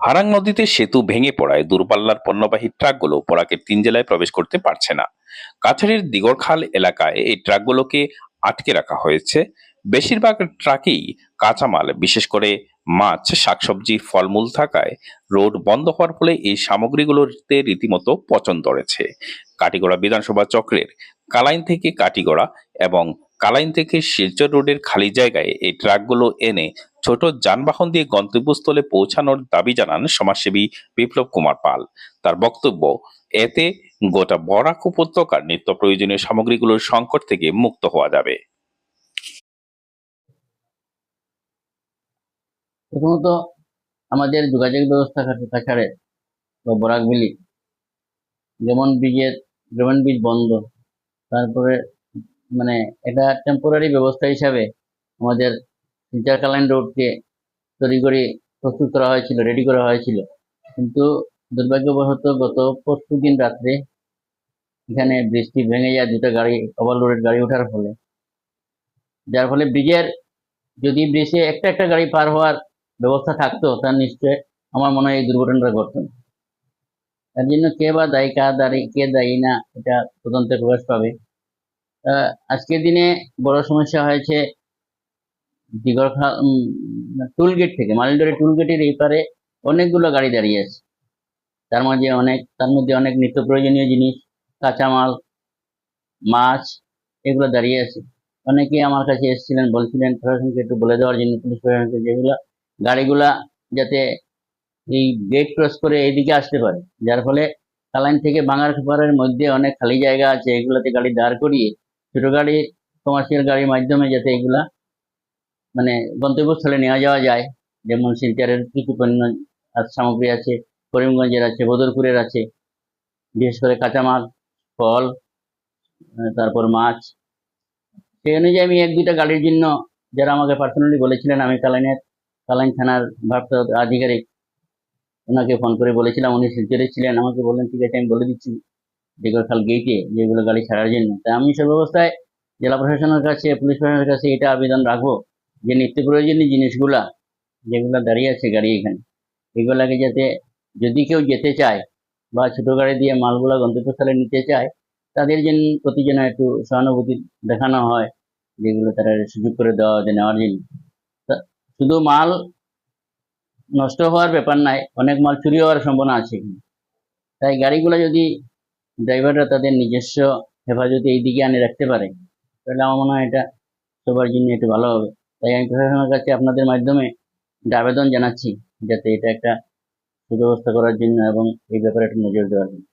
হারাং নদীতে সেতু ভেঙে পড়ায় দূরপাল্লার পণ্যবাহী ট্রাকগুলো বরাকের তিন জেলায় প্রবেশ করতে পারছে না। কাছাড়ের দিগরখাল এলাকায় এই ট্রাকগুলোকে আটকে রাখা হয়েছে। বেশিরভাগ ট্রাকই কাঁচামাল, বিশেষ করে মাছ, শাকসবজি, ফলমূল থাকায় রোড বন্ধ হওয়ার ফলে এই সামগ্রীগুলোতে রীতিমতো পচন ধরেছে। কাটিগড়া বিধানসভা চক্রের কালাইন থেকে কাটিগড়া এবং কালাইন থেকে শিলচর রোডের খালি জায়গায় এই ট্রাকগুলো এনে ছোট যানবাহন দিয়ে গন্তব্যস্থলে পৌঁছানোর দাবি জানান সমাজসেবী বিপ্লব কুমার পাল। তার বক্তব্য, এতে গোটা বরাক উপত্যকার নিত্য প্রয়োজনীয় সামগ্রীগুলোর সংকট থেকে মুক্ত হওয়া যাবে। প্রথমত, আমাদের যোগাযোগ ব্যবস্থা কাছা- কাছাড়ে বা বরাকবিলি যেমন ব্রিজের যেমন ব্রিজ বন্ধ তারপরে মানে এটা টেম্পোরারি ব্যবস্থা হিসাবে আমাদের ইন্টারকালাইন রোডকে তৈরি করে প্রস্তুত করা হয়েছিল রেডি করা হয়েছিল কিন্তু দুর্ভাগ্যবশত গত পরশু দিন রাত্রে এখানে বৃষ্টি ভেঙে যায়, দুটো গাড়ি ওভারলোডেড গাড়ি ওঠার ফলে যার ফলে ব্রিজের, যদি ব্রিজে একটা একটা গাড়ি পার হওয়ার ব্যবস্থা থাকতো তার নিশ্চয় আমার মনে হয় এই দুর্ঘটনাটা ঘটতো না। তার জন্য কে বা দায়ী কা দায়ী, কে দায়ী না, এটা তদন্তে প্রকাশ পাবে। আজকের দিনে বড় সমস্যা হয়েছে দিগরখা টুল গেট থেকে মালিন্ডরের টুলগেটের এই পারে অনেকগুলো গাড়ি দাঁড়িয়ে আছে। তার মাঝে অনেক, তার মধ্যে অনেক নিত্য প্রয়োজনীয় জিনিস, কাঁচামাল, মাছ, এগুলো দাঁড়িয়ে আছে। অনেকে আমার কাছে এসেছিলেন, বলছিলেন, প্রশাসনকে একটু বলে দেওয়ার জন্য, পুলিশ প্রশাসনকে যেগুলো গাড়িগুলা যাতে এই গেট ক্রস করে এইদিকে আসতে পারে। যার ফলে কালাইন থেকে বাঙার খাবারের মধ্যে অনেক খালি জায়গা আছে, এগুলোতে গাড়ি দাঁড় করিয়ে ছোট গাড়ি কমার্শিয়াল গাড়ির মাধ্যমে যাতে এগুলা মানে গন্তব্যস্থলে নেওয়া যাওয়া যায়। যেমন শিলচরের কিছু পণ্য সামগ্রী আছে, করিমগঞ্জের আছে, বদরপুরের আছে, বিশেষ করে কাঁচামাল, ফল তারপর মাছ। সেই অনুযায়ী আমি এক দুইটা গাড়ির জন্য, যারা আমাকে পার্সোনালি বলেছিলেন, আমি কালাইনের, কালাইন থানার ভারপ্রাপ্ত আধিকারিক ওনাকে ফোন করে বলেছিলাম, উনি শিলচরে ছিলেন, আমাকে বললেন, ঠিক আছে, আমি বলে দিচ্ছি দিগরখাল গেইটে যেগুলো গাড়ি ছাড়ার জন্য। তাই আমি সর্বাবস্থায় জেলা প্রশাসনের কাছে, পুলিশ প্রশাসনের কাছে এটা আবেদন রাখব, যে নিত্য প্রয়োজনীয় জিনিসগুলা, যেগুলো দাঁড়িয়ে আছে গাড়ি এখানে, এগুলাকে যাতে যদি কেউ যেতে চায় বা ছোট গাড়ি দিয়ে মালগুলা গন্তব্যস্থলে নিতে চায়, তাদের জন্য প্রতি যেন একটু সহানুভূতি দেখানো হয়, যেগুলো তারা সুযোগ করে দেওয়া নেওয়ার জন্য। শুধু মাল নষ্ট হওয়ার ব্যাপার নাই, অনেক মাল চুরি হওয়ার সম্ভাবনা আছে তাই গাড়িগুলো যদি ড্রাইভাররা তাদের নিজস্ব হেফাজতে এই দিকে আনে রাখতে পারে, তাহলে আমার মনে হয় এটা সবার জন্য একটু ভালো হবে। তাই আমি প্রশাসনের কাছে আপনাদের মাধ্যমে একটা আবেদন জানাচ্ছি, যাতে এটা একটা সুব্যবস্থা করার জন্য এবং এই ব্যাপারে একটু নজর দেওয়ার জন্য।